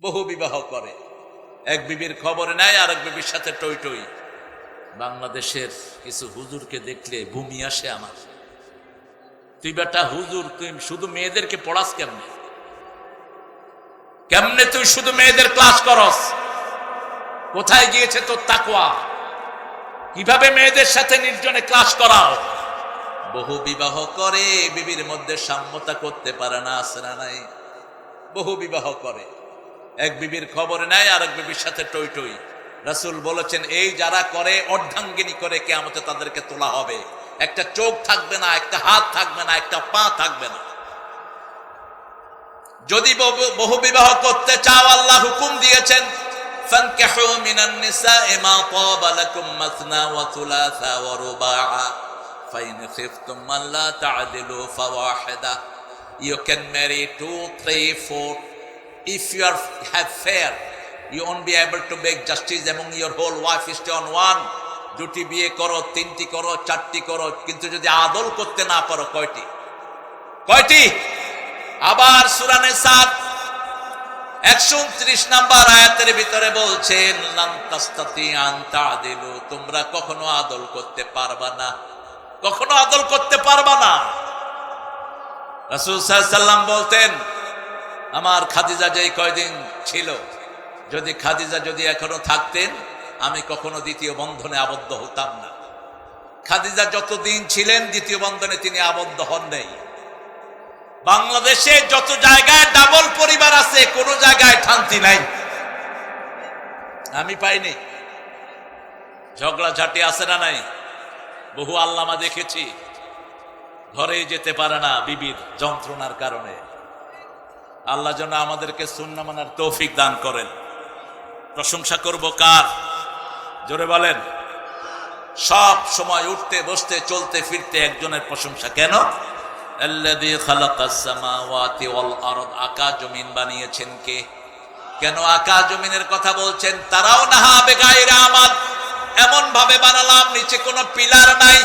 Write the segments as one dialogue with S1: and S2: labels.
S1: বহু বিবাহ করে। এক বিবির খবর নেয় আর এক বিবির সাথে টই টই। বাংলাদেশের কিছু হুজুরকে দেখলে ভূমি আসে আমার। তুই বেটা হুজুর, তুই শুধু মেয়েদেরকে পড়াস কেমনে? কেমনে তুই শুধু মেয়েদের ক্লাস করস? কোথায় গিয়েছে তোর তাকওয়া? কীভাবে মেয়েদের সাথে নির্জনে ক্লাস করাও? বহু বিবাহ করে, বিবির মধ্যে সাম্যতা করতে পারে না না নাই? বহু বিবাহ করে। এক বিবির খবর নেয় আর এক বিবির সাথে টই টই রাসুল বলেছেন এই যারা করে অর্ধাঙ্গিনী করে কেমতে তাদেরকে তোলা হবে একটা চোখ থাকবে না একটা হাত থাকবে না একটা পা থাকবে না যদি বহু- বহু বিবাহ করতে চাও আল্লাহ হুকুম দিয়েছেন فانكحوا من النساء ما طاب لكم مثنى وثلاثا ورباعا فإن خفتم ألا تعدلوا فواحدة you can marry two, three, four. If you are, have fair, you won't be able to make justice among your whole wife is on one. দুটি বিয়ে করো তিনটি করো চারটি করো কিন্তু যদি আদল করতে না পারো কয়টি? কয়টি? আবার সুরানে সাত একশো উনত্রিশ নাম্বার আয়াতের ভিতরে বলছেন তোমরা কখনো আদল করতে পারবা না। কখনো আদল করতে পারবা না। রাসূল সাল্লাম বলতেন আমার খাদিজা যেই কয়দিন ছিল, যদি খাদিজা যদি এখনও থাকতেন, আমি কখনো দ্বিতীয় বন্ধনে আবদ্ধ হতাম না। খাদিজা যতদিন ছিলেন, দ্বিতীয় বন্ধনে তিনি আবদ্ধ হন নাই। বাংলাদেশে যত জায়গায় ডাবল পরিবার আছে, কোন জায়গায় শান্তি নাই। আমি পাইনি। ঝগড়াঝাটি আছে না নাই? বহু আল্লামা দেখেছি। ঘরে যেতে পারে না বিবির যন্ত্রণার কারণে। আল্লাহ যেন আমাদেরকে শূন্য মানার তৌফিক দান করেন। প্রশংসা করব কার? জোরে বলেন। সব সময় উঠতে, বসতে, চলতে, ফিরতে একজনের প্রশংসা কেন? আকাশ জমিনের কথা বলছেন? তারাও এমন ভাবে বানালাম, নিচে কোনো পিলার নাই।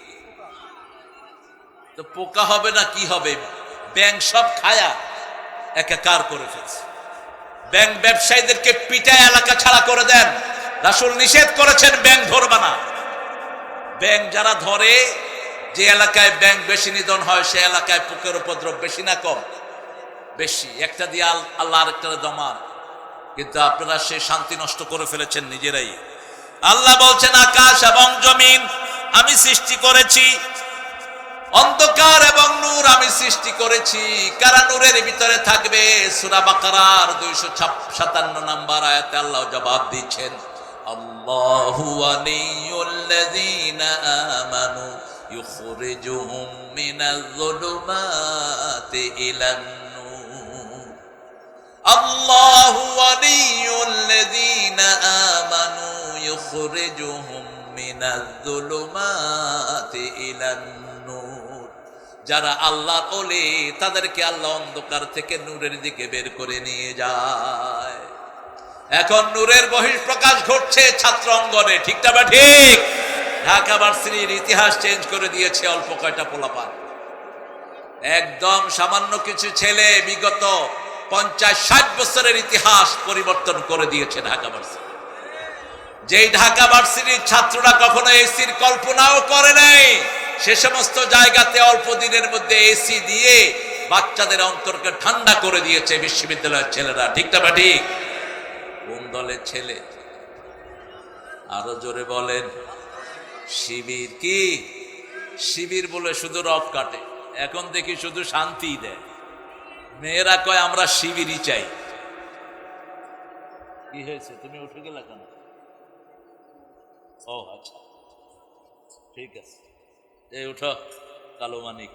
S1: তো পোকা হবে না কি হবে? ব্যাংক সব খায়া একাকার করে ফেলছে। ব্যাংক ব্যবসায়ীদেরকে পিটায় এলাকা ছাড়া করে দেন। রাসুল নিষেধ করেছেন ব্যাংক ধরবা না। ব্যাংক যারা ধরে, যে এলাকায় ব্যাংক বেশি নিধন হয়, সে এলাকায় পোকের উপদ্রব বেশি না কম? বেশি। একটা দিয়ে আল্লাহ আরেকটা জমান কিন্তু আপনারা সে শান্তি নষ্ট করে ফেলেছেন নিজেরাই। আল্লাহ বলছেন, আকাশ এবং জমিন আমি সৃষ্টি করেছি অন্ধকার এবং নূর আমি সৃষ্টি করেছি। কারা নূরের ভিতরে থাকবে? সুরা বাকারার দুইশো সাতান্ন নাম্বার আয়াতে আল্লাহ জবাব দিচ্ছেন, আল্লাহু ওয়ালিয়ুল্লাযীনা আমানু আল্লাহু ওয়ালিয়ুল্লাযীনা আমানু ইলান-নূর যারা আল্লাহর ওলি, তাদেরকে আল্লাহ অন্ধকার থেকে নূরের দিকে বের করে নিয়ে যায়। এখন নূরের বহিঃপ্রকাশ ঘটছে ছাত্র অঙ্গনে ঠিকটা বা ঠিক? ঢাকা ভার্সিটির ইতিহাস চেঞ্জ করে দিয়েছে অল্প কয়টা পোলাপান। একদম সামান্য কিছু ছেলে বিগত পঞ্চাশ ষাট বছরের ইতিহাস পরিবর্তন করে দিয়েছে ঢাকা ভার্সিটি। যেই ঢাকা ভার্সিটির ছাত্ররা কখনো এসির কল্পনাও করে নাই, সে সমস্ত জায়গাতে অল্প দিনের মধ্যে এসি দিয়ে বাচ্চাদের অন্তরকে ঠান্ডা করে দিয়েছে বিশ্ববিদ্যালয়ের ছেলেরা। ঠিকটা বা ঠিক? কোন দলের ছেলে? আরও জোরে বলেন। শিবির কি? শিবির বলে শুধু রব কাটে। এখন দেখি শুধু শান্তি দেয়। মেয়েরা কয়, আমরা শিবিরই চাই। কি হয়েছে? তুমি উঠে গেলে কেন? ও আচ্ছা। ঠিক আছে। এই উঠো, কালো মানিক।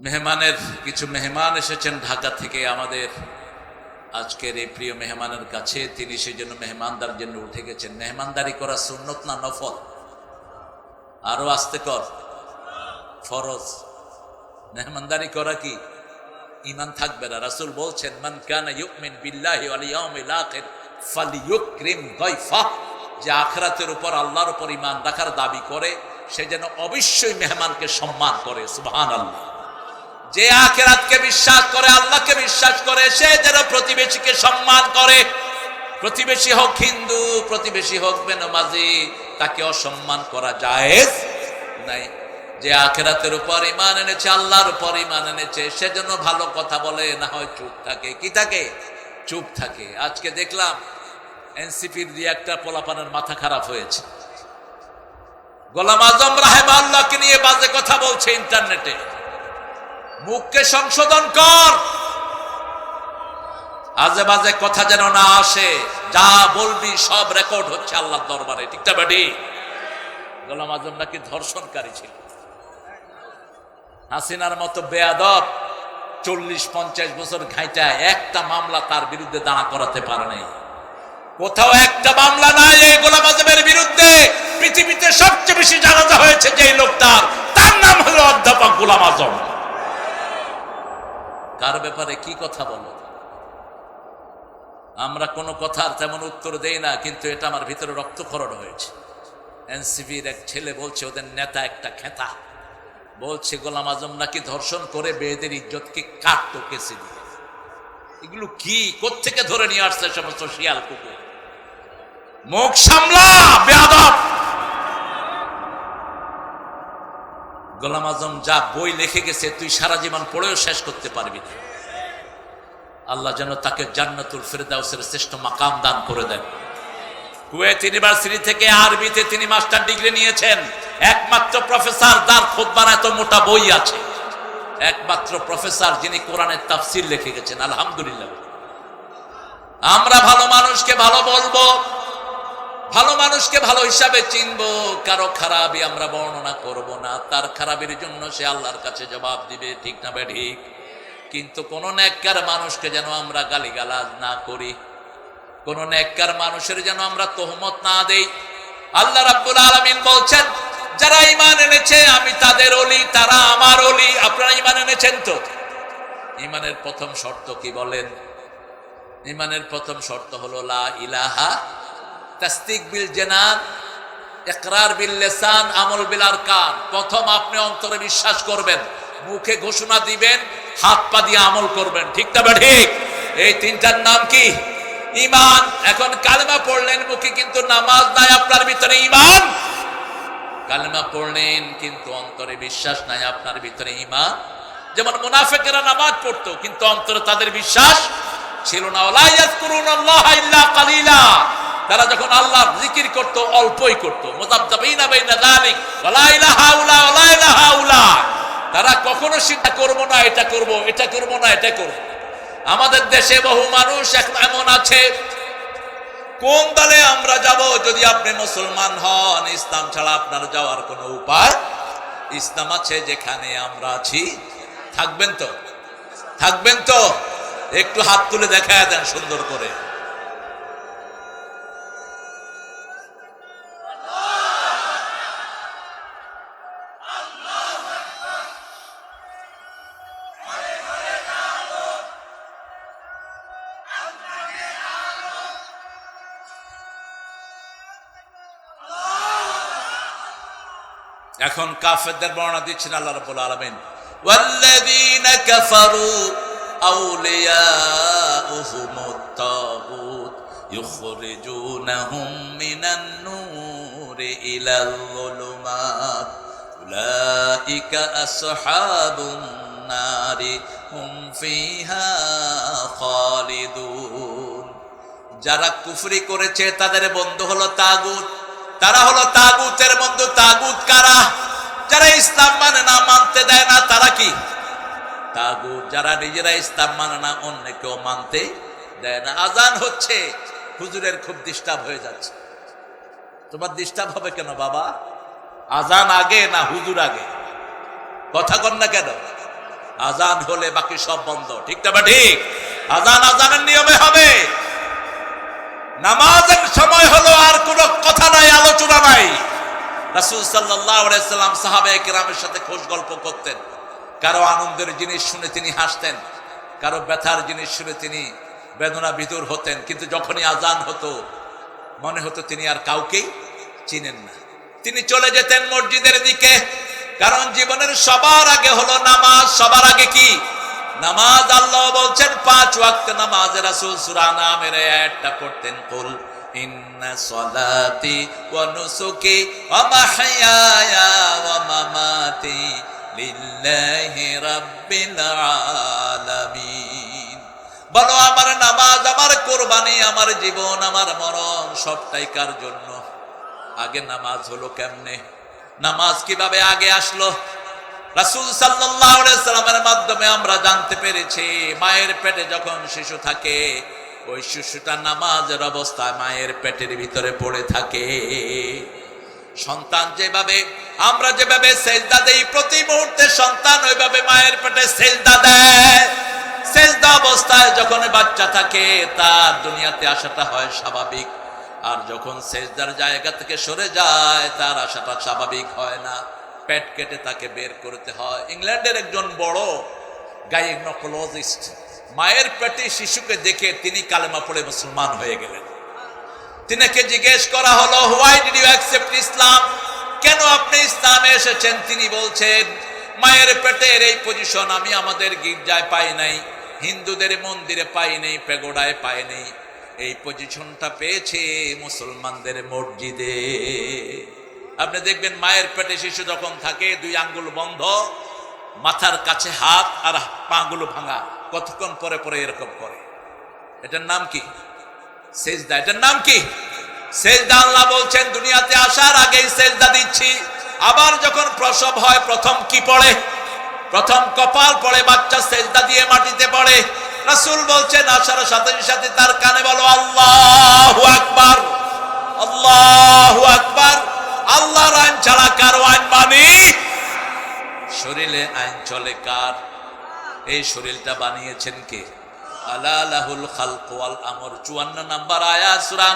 S1: মেহমানের, কিছু মেহমান এসেছেন ঢাকা থেকে আমাদের। আজকের এই প্রিয় মেহমানের কাছে তিনি সেই জন্য মেহমানদার জন্য উঠে গেছেন। মেহমানদারি করা সুন্নত না নফল? আরও আস্তে কর। ফরজ। মেহমানদারি করা কি? ইমান থাকবে না। রাসূল বলছেন, মান কানা ইউমিন বিল্লাহি ওয়াল যে আখরাতের উপর আল্লাহর উপর ইমান রাখার দাবি করে, সে যেন অবশ্যই মেহমানকে সম্মান করে, সুবহানাল্লাহ। যে আখেরাতকে বিশ্বাস করে, আল্লাহকে বিশ্বাস করে, সে যেন প্রতিবেশীকে সম্মান করে। প্রতিবেশী হোক হিন্দু, প্রতিবেশী হোক বেনমাজি, তাকে অসম্মান করা জায়েজ নাই। যে আখেরাতের উপর ইমান এনেছে, আল্লাহর উপর ইমান এনেছে সেজন্য ভালো কথা বলে, না হয় চুপ থাকে। কি থাকে? চুপ থাকে। আজকে দেখলাম এনসিপির দিয়ে একটা পোলাপানের মাথা খারাপ হয়েছে। গোলাম আজম রাহেম আল্লাহকে নিয়ে বাজে কথা বলছে ইন্টারনেটে। মুখকে সংশোধন কর। আজে বাজে কথা যেন না আসে, যা বলবি সব রেকর্ড হচ্ছে আল্লাহর দরবারে। ঠিক না বেটি? গোলাম আজম নাকি ধর্ষণকারী ছিল। হাসিনার মতো বেয়াদব চল্লিশ, পঞ্চাশ বছর ঘাইটা একটা মামলা তার বিরুদ্ধে দাঁড়া করাতে পারে নাই। কোথাও একটা মামলা নাই এই গোলাম আজমের বিরুদ্ধে। পৃথিবীতে সবচেয়ে বেশি জানাজা হয়েছে যে লোকটার তার নাম হলো অধ্যাপক গোলাম আজম। কার ব্যাপারে কি কথা বলো? আমরা কোনো কথার তেমন উত্তর দেই না, কিন্তু এটা আমার ভিতরে রক্তক্ষরণ হয়েছে। এনসিপির এক ছেলে বলছে, ওদের নেতা একটা খেতা। বলছে, গোলাম আজম নাকি ধর্ষণ করে মেয়েদের ইজ্জতকে কাটতো কেসে দিয়ে? এগুলো কি? কোত্থেকে ধরে নিয়ে আসছে সমস্ত শিয়াল কুকুর? মুখ সামলা, বেয়াদব! গোলাম আজম যা বই লিখে গেছে, তুই সারা জীবন পড়েও শেষ করতে পারবি না। আল্লাহ যেন তাকে জান্নাতুল ফেরদাউসের শ্রেষ্ঠ মাকাম দান করে দেন। কুয়েত ইউনিভার্সিটি থেকে আরবিতে তিনি মাস্টার ডিগ্রি নিয়েছেন। একমাত্র প্রফেসর যার খোদবার এত মোটা বই আছে। একমাত্র প্রফেসর যিনি কোরআনের তাফসির লিখে গেছেন, আলহামদুলিল্লাহ। আমরা ভালো মানুষকে ভালো বলব, ভালো মানুষকে ভালো হিসাবে চিনবো, কারও খারাপই আমরা বর্ণনা করব না। তার খারাপের জন্য সে আল্লাহর কাছে জবাব দিবে, ঠিক না ঠিক? কিন্তু কোন নেককার মানুষকে যেন আমরা গালিগালাজ না করি। কোন নেককার মানুষের যেন আমরা তোহমত না দেই। আল্লাহ রাব্বুল আলামিন বলছেন, যারা ঈমান এনেছে, আমি তাদের অলি, তারা আমার অলি। আপনারা ঈমান এনেছেন তো? ঈমানের প্রথম শর্ত কি বলেন? ঈমানের প্রথম শর্ত হলো, লা ইলাহা তাসদিক বিল জানান, ইকরার বিল লিসান, আমল বিল আরকান। প্রথম আপনি অন্তরে বিশ্বাস করবেন, মুখে ঘোষণা দিবেন, হাত পা দিয়ে আমল করবেন। ঠিক না ঠিক? এই তিনটার নাম কি? ইমান এখন কালেমা পড়লেন মুখে কিন্তু নামাজ নাই, আপনার ভিতরে ইমান কালেমা পড়লেন কিন্তু অন্তরে বিশ্বাস নাই, আপনার ভিতরে ইমান যেমন মুনাফেকেরা নামাজ পড়তো, কিন্তু অন্তরে তাদের বিশ্বাস ছিল না। কালিলা। তারা যখন আল্লাহ জিকির করত, অল্পই করত। তারা কখনো চিন্তা করব না, এটা করব এটা করব না, এটা করব। আমাদের দেশে বহু মানুষ এমন আছে, কোন দলে আমরা যাব যদি আপনি মুসলমান হন? ইসলাম ছাড়া আপনার যাওয়ার কোনো উপায়? ইসলাম আছে যেখানে আমরা আছি। থাকবেন তো? থাকবেন তো? একটু হাত তুলে দেখা দেন সুন্দর করে। এখন কাফেরদের বর্ণনা দিচ্ছেন আল্লাহ রাব্বুল আলামিন, ওয়াল্লাযীনা কাফারু আউলিয়াউহুম আত-তাগুত ইউখরিজুনাহুম মিনান নূরি ইলাল যুলুমাত, উলাইকা আসহাবুন নারি, হুম ফিহা খালিদুন. যারা কুফরি করেছে, তাদের বন্ধু হলো তাগুত। তারা হলো তাগুতের বন্ধু, তাগুত কারা? যারা ইসলাম মানে না, মানতে দেয় না, তারা কি? তাগুত, যারা নিজেরা ইসলাম মানে না, অন্য কেউ মানতে দেয় না। আজান হচ্ছে, হুজুরের খুব ডিস্টার্ব হয়ে যাচ্ছে। তোমার ডিস্টার্ব হবে কেন বাবা? আজান আগে না হুজুর আগে? কথা কর না কেন? আজান হলে বাকি সব বন্ধ। ঠিক না ঠিক? আজান আজানের নিয়মে হবে। নামাজের সময় হলো আর কোনো কথা নাই, আলোচনা নাই। রাসূল সাল্লাম সাহাবে কেরামের সাথে খোঁজ গল্প করতেন। কারও আনন্দের জিনিস শুনে তিনি হাসতেন, কারও ব্যথার জিনিস শুনে তিনি বেদনা বিদুর হতেন। কিন্তু যখনই আজান হতো, মনে হতো তিনি আর কাউকেই চিনেন না। তিনি চলে যেতেন মসজিদের দিকে, কারণ জীবনের সবার আগে হলো নামাজ, সবার আগে কি? নামাজ আল্লাহ বলছেন, পাঁচ ওয়াক্ত নামাজ রাসূল সূরা নামের একটা পড়তেন, কুল ইন্না সলাতি ওয়া নুসুকি ওয়া ওয়া মামাতি লিল্লাহি রাব্বিল আলামিন। বলো, আমার নামাজ, আমার কোরবানি, আমার জীবন, আমার মরণ, সবটাই কার জন্য? আগে নামাজ হলো কেমনে? নামাজ কীভাবে আগে আসলো? রাসূল সাল্লামের মাধ্যমে আমরা জানতে পেরেছি, মায়ের পেটে যখন শিশু থাকে, ওই শিশুটা নামাজের অবস্থায় মায়ের পেটের ভিতরে পড়ে থাকে। সন্তান যেভাবে, আমরা যেভাবে সেজদা দেই, প্রতি মুহূর্তে সন্তান ওইভাবে মায়ের পেটে সেজদা দেয়। সেজদা অবস্থায় যখন বাচ্চা থাকে, তার দুনিয়াতে আসাটা হয় স্বাভাবিক। আর যখন সেজদার জায়গা থেকে সরে যায়, তার আসাটা স্বাভাবিক হয় না। পেট কেটে তাকে বের করতে হয়। ইংল্যান্ডের একজন বড় গাইনোকোলজিস্ট, মায়ের পেটে শিশুকে দেখে তিনি কালেমা পড়ে মুসলমান হয়ে গেলেন। তিনাকে জিজ্ঞেস করা হলো why did you accept Islam কেন আপনি ইসলামে এসেছেন? তিনি বলছেন, মায়ের পেটের এই পজিশন আমি আমাদের গির্জায় পাই নাই, হিন্দুদের মন্দিরে পাই নাই, পেগোডায় পাই নাই। এই পজিশনটা পেয়েছে মুসলমানদের মসজিদে। আপনি দেখবেন মায়ের পেটে শিশু যখন থাকে, দুই আঙ্গুল বন্ধ, মাথার কাছে হাত আর পাগুলো ভাঙা। কতক্ষণ পরে পরে এরকম করে। এটার নাম কি? সেজদা। এটার নাম কি? সেজদা আল্লাহ বলছেন, দুনিয়াতে আসার আগেই সেজদা দিচ্ছি। আবার যখন প্রসব হয়, প্রথম কি পড়ে? প্রথম কপাল পড়ে, বাচ্চা সেজদা দিয়ে মাটিতে পড়ে। রাসূল বলছেন, আসার সাথে সাথে তার কানে বলো, আল্লাহু আকবার আল্লাহু আকবার। আল্লাহর আইন ছাড়া কারও আইন মানি? শরীরে আইন চলে কার? এই শরীরটা বানিয়েছেন কে? আলালাহুল খালক ওয়াল আমর। 54 নাম্বার আয়াত, সূরা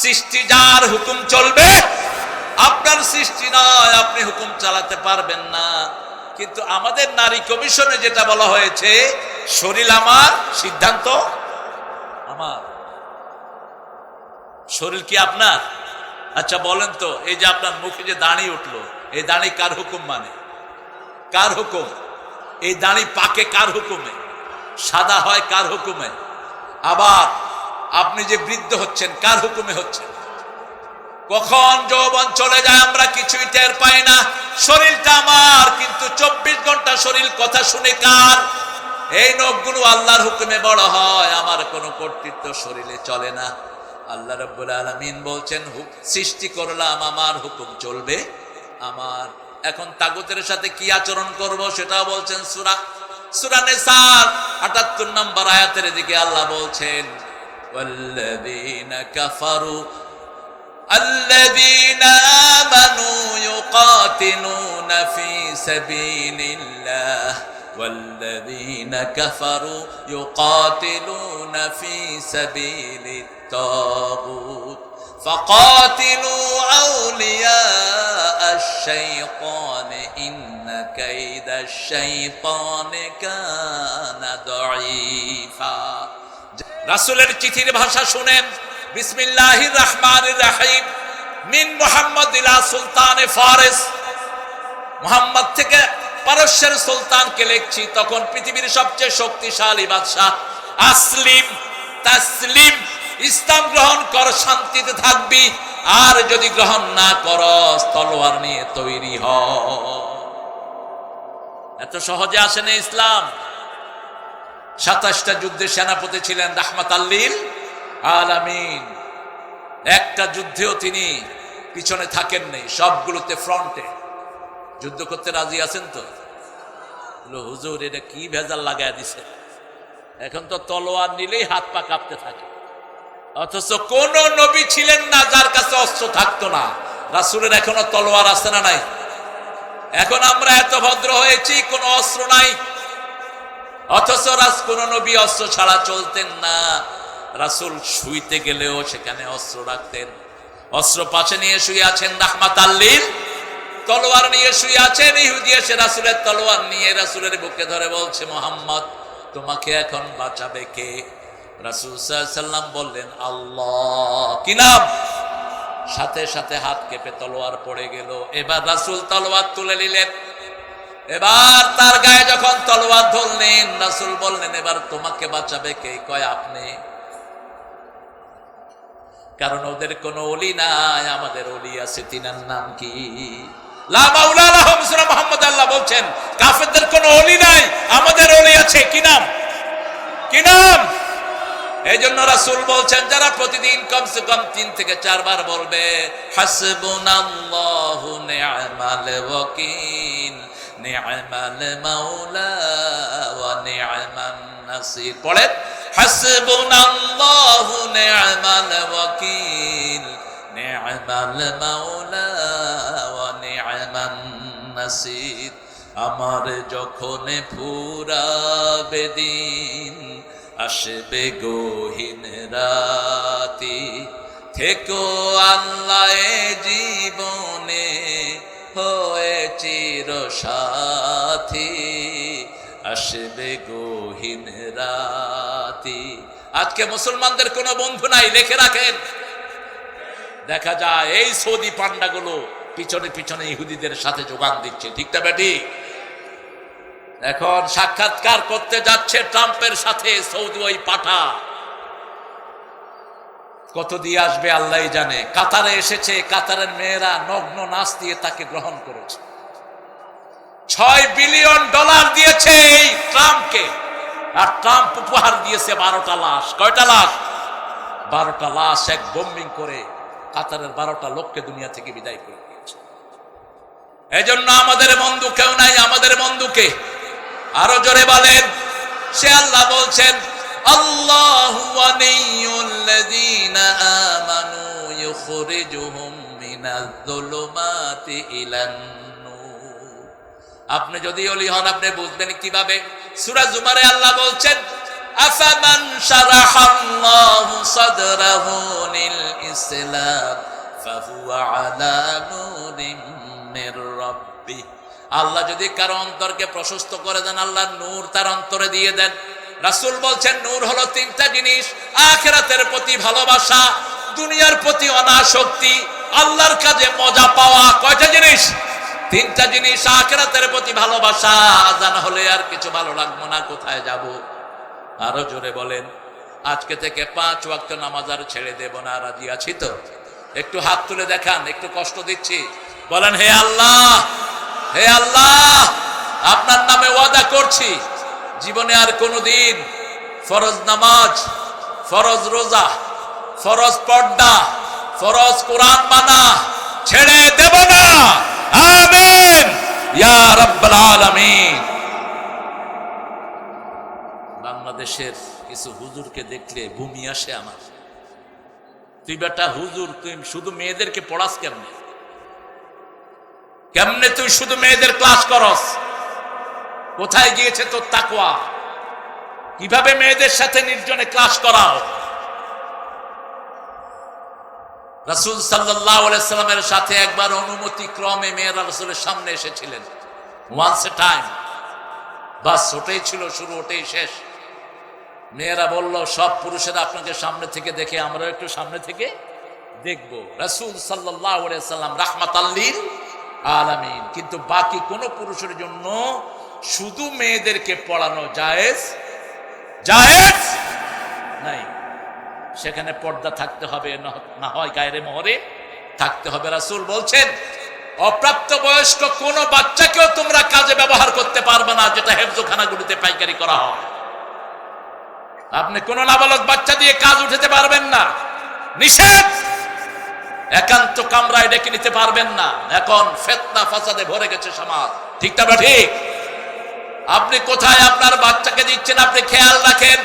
S1: সৃষ্টি যার হুকুম চলবে, আপনার সৃষ্টি নয়, আপনি হুকুম চালাতে পারবেন না। কিন্তু আমাদের নারী কমিশনে যেটা বলা হয়েছে, শরীর আমার সিদ্ধান্ত আমার। শরীর কি আপনার? আচ্ছা বলেন তো, এই যে আপনার মুখে যে দাঁড়ি উঠল, এই দাঁড়ি কার হুকুম মানে? কার হুকুম? এই দাঁড়ি পাকে কার হুকুমে? সাদা হয় কার হুকুমে? আবার আপনি যে বৃদ্ধ হচ্ছেন, কার হুকুমে হচ্ছেন? কখন যৌবন চলে যায় আমরা কিছুই টের পাই না। শরীরটা আমার, কিন্তু চব্বিশ ঘণ্টা শরীর কথা শুনে কার? এই নখগুলো আল্লাহর হুকুমে বড় হয়, আমার কোনো কর্তৃত্ব শরীরে চলে না। আল্লাহ রব্বুল আলমিন বলছেন হু- সৃষ্টি করলাম আমার হুকুম চলবে আমার এখন তাগুতের সাথে কি আচরণ করব সেটাও বলছেন সুরা সুরা নেসার আটাত্তর নম্বর আয়াতের দিকে আল্লাহ বলছেন والذين كفروا الذين آمنوا يقاتلون في سبيل الله والذين كفروا يقاتلون في سبيل الطاغوت فقاتلوا أولياء الشيطان إن كيد الشيطان كان ضعيفا রাসূলের চিঠির ভাষা শুনেন বিসমিল্লাহির রহমানির রহিম মিন মুহাম্মদ ইলা সুলতানে ফারিস মুহাম্মদ থেকে পারস্যের সুলতানকে লিখছি, তখন পৃথিবীর সবচেয়ে শক্তিশালী বাদশাহ আসলিম, তাসলিম, ইসলাম গ্রহণ কর, শান্তিতে থাকবি, আর যদি গ্রহণ না করস তলোয়ার নিয়ে তৈরি হ। এত সহজে আসে না ইসলাম। সাতাশটা যুদ্ধে সেনাপতি ছিলেন রাহমাত আল্লিল আলামিন। একটা যুদ্ধেও তিনি পিছনে থাকেন নেই, সবগুলোতে ফ্রন্টে। যুদ্ধ করতে রাজি আছেন তো? হুজুর, এটা কি ভেজাল লাগায় দিছে? এখন তো তলোয়ার নিলেই হাত পা কাঁপতে থাকে। অথচ কোন নবী ছিলেন না যার কাছে অস্ত্র থাকতো না। রাসূলের এখনও তলোয়ার আছে না নাই? এখন আমরা এত ভদ্র হয়েছি, কোনো অস্ত্র নাই। অথচ রাস, কোন নবী অস্ত্র ছাড়া চলতেন না। রাসূল শুইতে গেলেও সেখানে অস্ত্র রাখতেন। অস্ত্র পাশে নিয়ে শুয়ে আছেন রাহমাত আল্লিল তলোয়ার নিয়ে শুয়ে আছেন ইহুদি এসে রাসূলের তলোয়ার নিয়ে রাসূলের বুকে ধরে বলছে, মোহাম্মদ, তোমাকে এখন বাঁচাবে কে? রাসূল সাল্লাম বললেন, আল্লাহ। কি নাম? সাথে সাথে হাত কেঁপে তলোয়ার পড়ে গেল। এবার রাসূল তলোয়ার তুলে নিলেন। এবার তার গায়ে যখন তলোয়ার ধরলেন, রাসূল বললেন, এবার তোমাকে বাঁচাবে কে? কয়, আপনি। কারণ ওদের কোনো অলি নাই, আমাদের অলি আছে, তিনার নাম কি? সূরা আল্লাহ বলছেন, কাফেরদের কোনো অলি নাই, আমাদের অলি আছে, কি নাম? কি নাম? এই জন্য রাসূল বলছেন, যারা প্রতিদিন কমসে কম তিন থেকে চারবার বলবে, হাসবুনাল্লাহু নি'মাল ওয়াকিল নি'মাল মাওলা ওয়া নি'মান নাসির। পড়েন, হাসবুনাল্লাহু নি'মাল ওয়াকিল নি'মাল মাওলা ওয়া নি'মান আমার যখন ফুরাবে দিন আসবে গহীন রাতি, থেকো আল্লাহ জীবনে হয়ে চির সাথী। আসবে গহীন রাতি। আজকে মুসলমানদের কোনো বন্ধু নাই, লিখে রাখেন। দেখা যায় এই সৌদি পান্ডাগুলো পিছনে পিছনে ইহুদিদের সাথে যোগান দিচ্ছে। ঠিকটা বেটি এখন সাক্ষাৎকার করতে যাচ্ছে ট্রাম্পের সাথে সৌদি ওই পাঠা। কত দিয়ে আসবে আল্লাহ জানে। কাতারে এসেছে, কাতারের মেয়েরা নগ্ন নাচ দিয়ে তাকে গ্রহণ করেছে। ছয় বিলিয়ন ডলার দিয়েছে এই ট্রাম্পকে। আর ট্রাম্প উপহার দিয়েছে বারোটা লাশ। কয়টা লাশ? বারোটা লাশ এক বোম্বিং করে কাতারের বারোটা লোককে দুনিয়া থেকে বিদায় করে দিয়েছে। এজন্য আমাদের বন্ধু কেউ নাই, আমাদের বন্ধুকে আরও জোরে বলেন, সে আল্লাহ বলছেন আপনি যদি অলি হন, আপনি বুঝবেন কীভাবে। সূরা জুমারে আল্লাহ বলছেন আফামান শারাহাল্লাহু সাদরাহু লিল ইসলাম, ফাহুয়া আলা নূরিম মির রাব্বিহি। আল্লাহ যদি কারও অন্তরকে প্রশস্ত করে দেন, আল্লাহ নূর তার অন্তরে দিয়ে দেন। রাসূল বলছেন, নূর হলো তিনটা জিনিস, আখেরাতের প্রতি ভালোবাসা, দুনিয়ার প্রতি অনাসক্তি, আল্লাহর কাজে মজা পাওয়া, কয়টা জিনিস? তিনটা জিনিস, আখেরাতের প্রতি ভালোবাসা আজান হলে আর কিছু ভালো লাগবো না, কোথায় যাব? আরও জোরে বলেন, আজকে থেকে পাঁচ ওয়াক্ত নামাজ আর ছেড়ে দেব না, রাজি আছি তো? একটু হাত তুলে দেখান, একটু কষ্ট দিচ্ছি। বলেন, হে আল্লাহ হে আল্লাহ, আপনার নামে ওয়াদা করছি, জীবনে আর কোনোদিন ফরজ নামাজ, ফরজ রোজা, ফরজ পর্দা, ফরজ কোরআন মানা ছেড়ে দেব না। আমিন। ইয়া রাব্বাল আলামিন। বাংলাদেশের কিছু হুজুরকে দেখলে ভূমি আসে আমার। তুই বেটা হুজুর, তুই শুধু মেয়েদেরকে পড়াস কেমনে? কেমনে তুই শুধু মেয়েদের ক্লাস করস? কোথায় গিয়েছে তোর তাকওয়া? কীভাবে মেয়েদের সাথে নির্জনে ক্লাস করাও? রাসূল সাল্লামের সাথে একবার অনুমতি ক্রমে মেয়েরা রাসূলের সামনে এসেছিলেন। ওয়ান্স এ টাইম বাস ওটাই ছিল, শুরু ওটাই শেষ। মেয়েরা বলল, সব পুরুষেরা আপনাকে সামনে থেকে দেখে আমরা একটু সামনে থেকে দেখব। রাসূল সাল্লাম রাহমাতাল্লিল আলামিন। কিন্তু বাকি কোন পুরুষের জন্য শুধু মেয়েদেরকে পড়ানো জায়েজ জায়েজ নাই। সেখানে পর্দা থাকতে হবে না- হয় গায়ের মোহরে থাকতে হবে। রাসূল বলছেন, অপ্রাপ্ত বয়স্ক কোন বাচ্চাকেও তোমরা কাজে ব্যবহার করতে পারবে না, যেটা হেফজোখানাগুলিতে পাইকারি করা হয়। আপনি কোন নাবালক বাচ্চা দিয়ে কাজ উঠাতে পারবেন না। নিষেধ! একান্ত কামরায় ডেকে নিতে পারবেন না। এখন ফেতনা ফাসাদে ভরে গেছে সমাজ। ঠিক না ঠিক। আপনি কোথায় আপনার বাচ্চাকে দিচ্ছেন? আপনি খেয়াল রাখেন।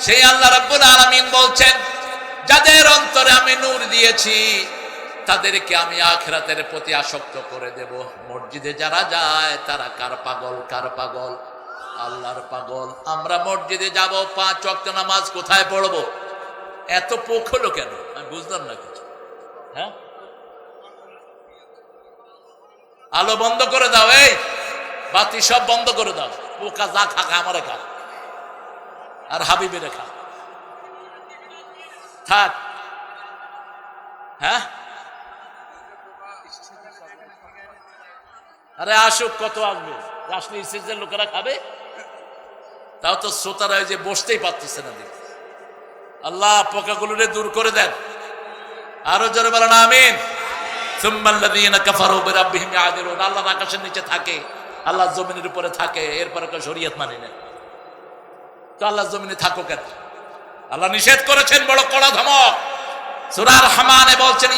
S1: সেই আল্লাহ রাব্বুল আলামিন বলছেন, যাদের অন্তরে আমি নূর দিয়েছি, তাদেরকে আমি আখরাতের প্রতি আসক্ত করে দেব। মসজিদে যারা যায়, তারা কার পাগল কার পাগল? আল্লাহর পাগল, আমরা মসজিদে যাব, পাঁচ ওয়াক্ত নামাজ কোথায় পড়ব? এত পোক হলো কেন? আমি বুঝলাম না কিছু। হ্যাঁ? আলো বন্ধ করে দাও, এই! বাতি সব বন্ধ করে দাও। পোকা যা খাকা আমারে খা। আর হাবিবের খা। থাক। হ্যাঁ? আরে আসুক, কত আসবে? আসলে স্টেজের লোকেরা খাবে? তাও তো শ্রোতারা যে বসতেই পারতেছে না দেখি আল্লাহ পোকাগুলোরে দূর করে দেন। আরও জোরে বলেন, আমিন। আল্লাহ আকাশের নিচে থাকে, আল্লাহ জমিনের উপরে থাকে, এরপরে শরীয়ত মানে না। তো আল্লাহ জমিনে থাকো কেন? আল্লাহ নিষেধ করেছেন, বড় কড়া ধমক। সূরা রহমানে বলছেন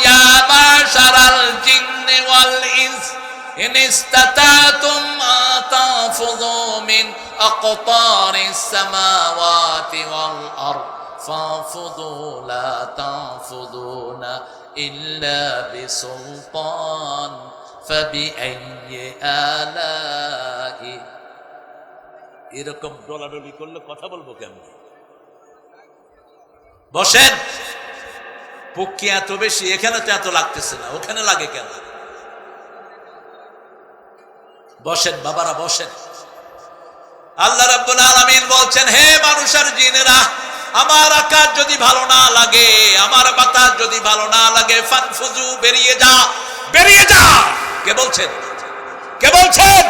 S1: ইন ইসতাতাতুম মা তাফুযু মিন আকতারিস সামাওয়াতি ওয়াল আরদ فانفضوا لا تنفضون إلا بسلطان فبأي آلاء এরকম ডলাডলি করলে কথা বলবো কেমন বসেন পক্ষী এত বেশি এখানে তো এত লাগতেছে না ওখানে লাগে কেন বসেন, বাবারা বসেন। আল্লাহ রাব্বুল আলামিন বলছেন, হে মানুষের জিনেরা, আমার আকাশ যদি ভালো না লাগে, আমার বাতাস যদি ভালো না লাগে ফানফুজু বেরিয়ে যা বেরিয়ে যা। কে বলছেন? কে বলছেন?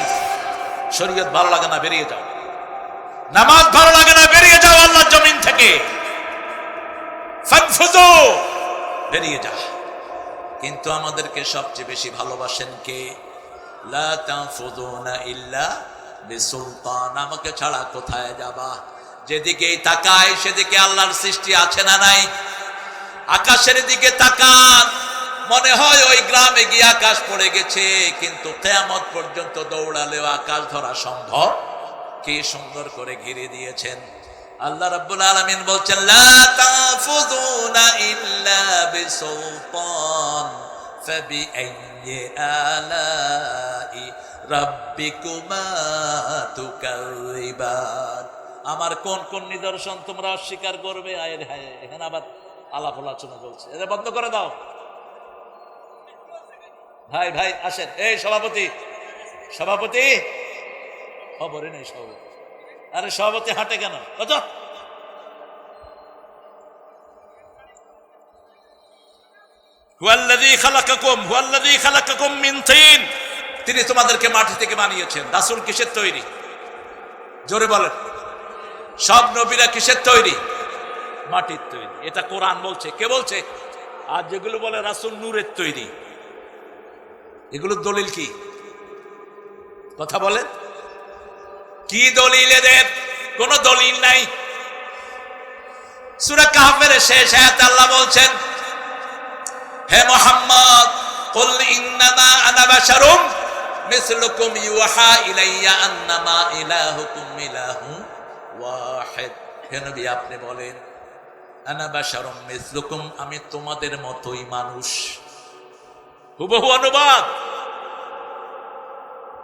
S1: শরীয়ত ভালো লাগে না, বেরিয়ে যাও। নামাজ ভালো লাগে না, বেরিয়ে যাও আল্লাহর জমিন থেকে। ফানফুজু বেরিয়ে যা। কিন্তু আমাদেরকে সবচেয়ে বেশি ভালোবাসেন কে? ইল্লা আমাকে ছাড়া কোথায় যাবা? যেদিকেই তাকায় সেদিকে আল্লাহর সৃষ্টি আছে না নাই? আকাশের দিকে তাকান। মনে হয় ওই গ্রামে গিয়ে আকাশ পড়ে গেছে, কিন্তু কেয়ামত পর্যন্ত দৌড়ালেও আকাশ ধরা সম্ভব? কি সুন্দর করে ঘিরে দিয়েছেন। আল্লাহ রাব্বুল আলামিন বলছেন, লা ইল্লা আলাই, রাব্বিকুমা তুকাযিবান। আমার কোন কোন নিদর্শন তোমরা অস্বীকার করবে? আয়ের হায়, এখানে আবার আলাপ আলোচনা চলছে। এটা বন্ধ করে দাও। ভাই ভাই, আসেন। এই সভাপতি সভাপতি খবরই নেই সভাপতি। আরে সভাপতি হাঁটে কেন? তিন। তোমাদেরকে মাটি থেকে বানিয়েছেন। রাসূল কিসের তৈরি? জোরে বলেন। সব নবীরা কিসের তৈরি? মাটির তৈরি। এটা কোরআন বলছে। কে বলছে? আর যেগুলো বলে রাসুল নূরের তৈরি। এগুলো দলিল কি? কথা বলেন। কি দলিল এদের? কোন দলিল নাই। সূরা কাহফের শেষ আয়াত আল্লাহ বলছেন হে মোহাম্মদ قل انما انا بشر مثلكم يوحى الي انما الهكم اله واحد হে নবী আপনি বলেন আনা বাশারুম মিসলুকুম আমি তোমাদের মতোই মানুষ হুবহু অনুবাদ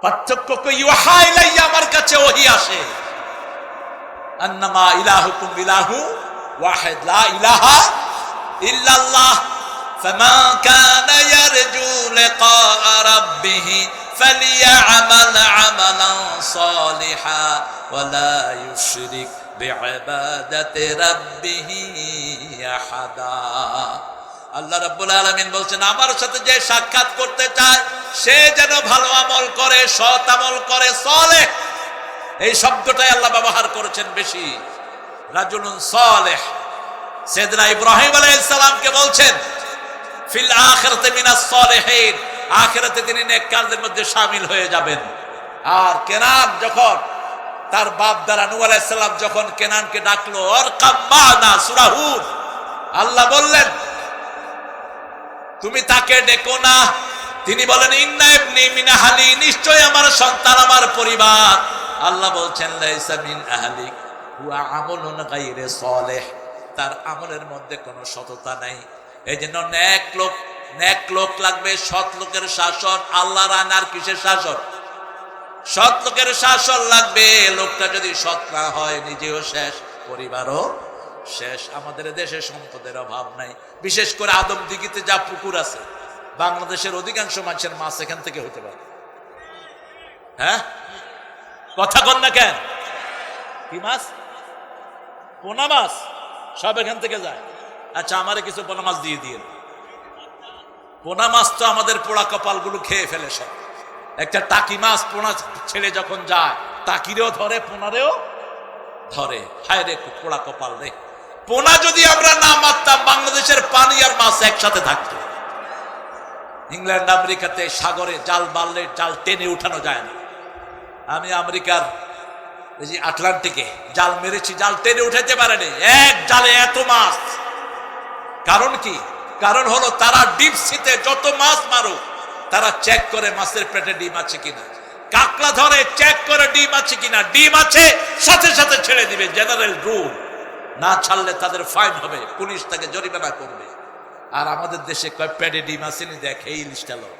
S1: পার্থক্য কি ইউহা ইলাইয়া আমার কাছে ওহি আসে আন্নামা ইলাহুকুম ইলাহু ওয়াহিদ লা ইলাহা ইল্লাল্লাহ فمن كان يرجو لقاء ربه فليعمل عملا صالحا ولا يشرك بعبادة ربه أحدا আল্লাহ রাব্বুল আলামিন বলছেন আমার সাথে যে সাক্ষাৎ করতে চায় সে যেন ভালো আমল করে সৎ আমল করে সলেহ এই শব্দটাই আল্লাহ ব্যবহার করেছেন বেশি রাজুলুন সলেহ সেদিনা ইব্রাহিম আলাইহিস সালামকে বলছেন ফিল মিনাস তিনি নেককারদের মধ্যে হয়ে যাবেন। আর কেনান যখন তার বাপ দ্বারা যখন কেনানকে ডাকলো আল্লাহ বললেন, তুমি তাকে ডেকো না। তিনি বলেন, ইন্না ইবনি মিন আহলি নিশ্চয় আমার সন্তান, আমার পরিবার। আল্লাহ বলছেন, লাইসা মিন আহলিক হুয়া আমলুন গায়রে সালেহ। তার আমলের মধ্যে কোনো সততা নাই। এই জন্য এক লোক, নেক লোক লাগবে, সৎ লোকের শাসন, আল্লাহ আর কিসের শাসন? সৎ লোকের শাসন লাগবে, লোকটা যদি সৎ না হয়, নিজেও শেষ, পরিবারও শেষ। আমাদের দেশে সম্পদের অভাব নাই। বিশেষ করে আদম দিঘিতে যা পুকুর আছে, বাংলাদেশের অধিকাংশ মানুষের মাছ এখান থেকে হতে পারে। হ্যাঁ? কথা কন না কেন? কি মাছ? পোনা মাছ? সব এখান থেকে যায়। আচ্ছা আমারে কিছু পোনা মাছ দিয়ে দিয়ে পোনা মাছ তো আমাদের পোড়া কপালগুলো খেয়ে ফেলে সব। একটা টাকি মাছ পোনা ছেড়ে যখন যায়, টাকিরেও ধরে, পোনারেও ধরে। হায় রে পোড়া কপাল রে। পোনা যদি আমরা না মারতাম, বাংলাদেশের পানি আর মাছ একসাথে থাকতো। ইংল্যান্ড, আমেরিকাতে সাগরে জাল বাললে জাল টেনে উঠানো যায় না। আমি আমেরিকার এই যে আটলান্টিকে জাল মেরেছি, জাল টেনে উঠাতে পারেনি। এক জালে এত মাছ। কারণ কি? কারণ হলো তারা ডিপ সিতে যত মাছ মারুক, তারা চেক করে মাছের পেটে ডিম আছে কিনা। কাকলা ধরে চেক করে ডিম আছে কিনা। ডিম আছে, সাথে সাথে ছেড়ে দিবে জেনারেল রুল না ছাড়লে তাদের ফাইন হবে, পুলিশ তাকে জরিমানা করবে। আর আমাদের দেশে কয় পেটে ডিম আসেনি দেখ, এই জিনিসটা লোক